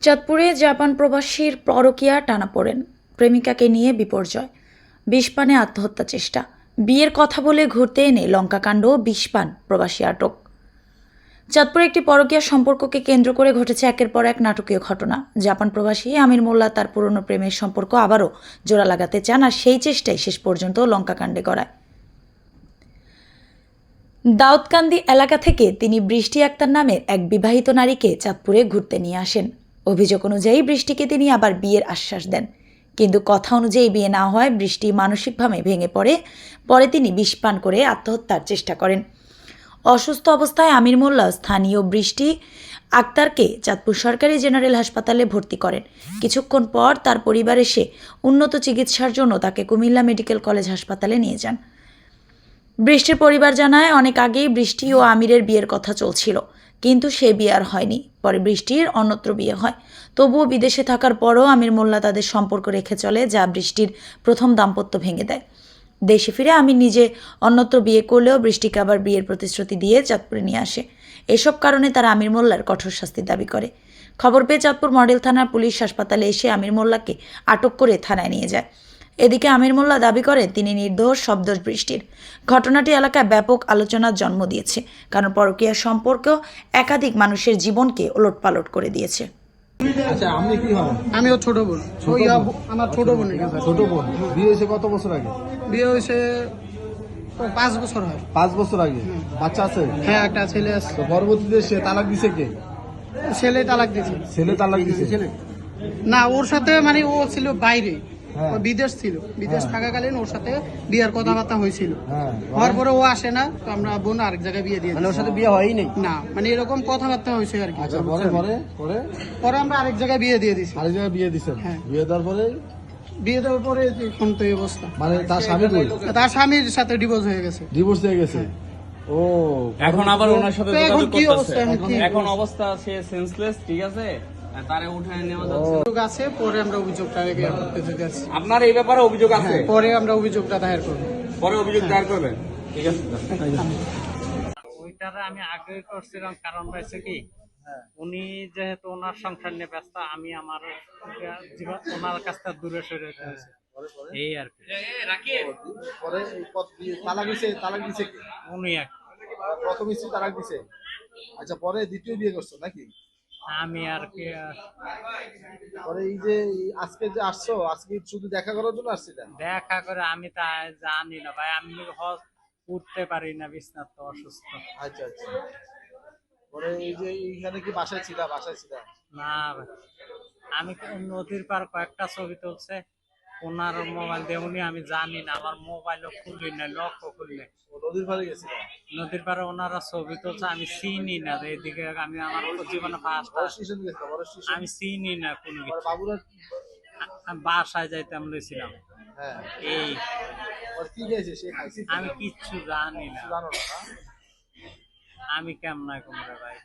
চাঁদপুরে জাপান প্রবাসীর পরকীয়া টানা পড়েন। প্রেমিকাকে নিয়ে বিপর্যয়। বিষপানে আত্মহত্যা চেষ্টা। বিয়ের কথা বলে ঘুরতে এনে লঙ্কাকাণ্ড বিষপান প্রবাসী আটক। চাঁদপুরে একটি পরকীয়া সম্পর্ককে কেন্দ্র করে ঘটেছে একের পর এক নাটকীয় ঘটনা। জাপান প্রবাসী আমির মোল্লা তার পুরনো প্রেমের সম্পর্ক আবারও জোড়া লাগাতে চান আর সেই চেষ্টাই শেষ পর্যন্ত লঙ্কাকাণ্ডে গড়ায়। দাউদকান্দি এলাকা থেকে তিনি বৃষ্টি আক্তার নামের এক বিবাহিত নারীকে চাঁদপুরে ঘুরতে নিয়ে আসেন। অভিযোগ অনুযায়ী বৃষ্টিকে তিনি আবার বিয়ের আশ্বাস দেন। কিন্তু কথা অনুযায়ী বিয়ে না হয় বৃষ্টি মানসিকভাবে ভেঙে পড়ে, পরে তিনি বিষপান করে আত্মহত্যার চেষ্টা করেন। অসুস্থ অবস্থায় আমির মোল্লা স্থানীয় বৃষ্টি আক্তারকে চাঁদপুর সরকারি জেনারেল হাসপাতালে ভর্তি করেন। কিছুক্ষণ পর তার পরিবার এসে উন্নত চিকিৎসার জন্য তাকে কুমিল্লা মেডিকেল কলেজ হাসপাতালে নিয়ে যান। বৃষ্টির পরিবার জানায়, অনেক আগেই বৃষ্টি ও আমিরের বিয়ের কথা চলছিল। কিন্তু সে বিয়ে আর হয়নি। পরে বৃষ্টির অন্যত্র বিয়ে হয়। তবুও বিদেশে থাকার পরও আমির মোল্লা তাদের সম্পর্ক রেখে চলে, যা বৃষ্টির প্রথম দাম্পত্য ভেঙে দেয়। দেশে ফিরে আমি নিজে অন্যত্র বিয়ে করলেও বৃষ্টিকে আবার বিয়ের প্রতিশ্রুতি দিয়ে চাঁদপুরে নিয়ে আসে। এসব কারণে তারা আমির মোল্লার কঠোর শাস্তির দাবি করে। খবর পেয়ে চাঁদপুর মডেল থানার পুলিশ হাসপাতালে এসে আমির মোল্লাকে আটক করে থানায় নিয়ে যায়। এদিকে আমির মোল্লা দাবি করেন তিনি নির্দোষ শব্দোষ বৃষ্টির ঘটনাটি এলাকায় ব্যাপক আলোচনার জন্ম দিয়েছে কারণ পরকীয়া সম্পর্ক একাধিক মানুষের জীবনকে ওলটপালট করে দিয়েছে। আচ্ছা আমিও ছোট বোন। আমার ছোট বোন ছোট বোন। বিয়ে হয়েছে কত বছর আগে? বিয়ে হয়েছে পাঁচ বছর হয়। পাঁচ বছর আগে? বাচ্চা আছে? হ্যাঁ একটা ছেলে আছে। তো পরবর্তীতে সে তালাক দিছে কে? ছেলে তালাক দিয়েছে। ছেলে তালাক দিছে? না ওর সাথে মানে ও ছিল বাইরে। বিদেশ ছিল। বিদেশ হ্যাঁ। থাকাকালীন ওর সাথে বিয়ার কথাবার্তা হয়েছিল। হ্যাঁ। হওয়ার পরে ও আসে না তো আমরা বোন আরেক জায়গায় বিয়ে দিয়ে মানে ওর সাথে বিয়ে হয়ই নেই না মানে এরকম কথাবার্তা হয়েছে আর কি। আচ্ছা পরে পরে পরে? পরে আমরা আরেক জায়গায় বিয়ে দিয়ে দিছি আরেক জায়গায় বিয়ে দিছেন হ্যাঁ। বিয়ে দেওয়ার পরে? বিয়ে দেওয়ার পরে এখন তো অবস্থা। মানে তার স্বামী তার স্বামীর সাথে ডিভোর্স হয়ে গেছে। ডিভোর্স হয়ে গেছে? ও এখন আবার ওনার সাথে এখন যোগাযোগ কি করতেছে। অবস্থা এখন অবস্থা? সে সেন্সলেস ঠিক আছে? তারে উঠায় নেওয়া যাচ্ছে। অভিযোগ আছে পরে আমরা অভিযোগটা করতে যেতে আপনার এই ব্যাপারে অভিযোগ আছে? পরে আমরা অভিযোগটা দায়ের করব। পরে অভিযোগ দায়ের করবেন? ঠিক আছে ওইটারে আমি আগে করছিলাম কারণ হয়েছে কি উনি যেহেতু ওনার সংসার নিয়ে ব্যস্ত আমি আমার ওনার কাছ থেকে দূরে সরে হয়েছে। এই আর কি। পরে এই পথ দিয়ে তালাক দিছে তালাক দিছে উনি এক প্রথম স্ত্রী তালাক দিছে। আচ্ছা পরে দ্বিতীয় বিয়ে করছ নাকি? আমি আর কি পরে এই যে আজকে যে আসছো আজকে শুধু দেখা করার জন্য আসছিলেন দেখা করে আমি তা জানি না ভাই আমি হজ উঠতে পারি না বিছনার তো অসুস্থ। আচ্ছা আচ্ছা। পরে এই যে এইখানে কি বাসায় ছিলা? বাসায় ছিলা? না ভাই। আমি নদীর পার কয়েকটা ছবি তুলছে ওনার মোবাইল দেউনি আমি জানি না আমার মোবাইলও খুলি না লকও খুলি না। নদীর পাড়ে গেছিলা? নদীর পারে ওনারা ছবি তুলছে আমি চিনি না এদিকে আমি আমার জীবনে ফার্স্ট আমি চিনি না কোনো আমি বাসায় যাইতাম লইছিলাম। হ্যাঁ। এই। আমি কিচ্ছু জানি না? আমি কেমন কোনো রে ভাই?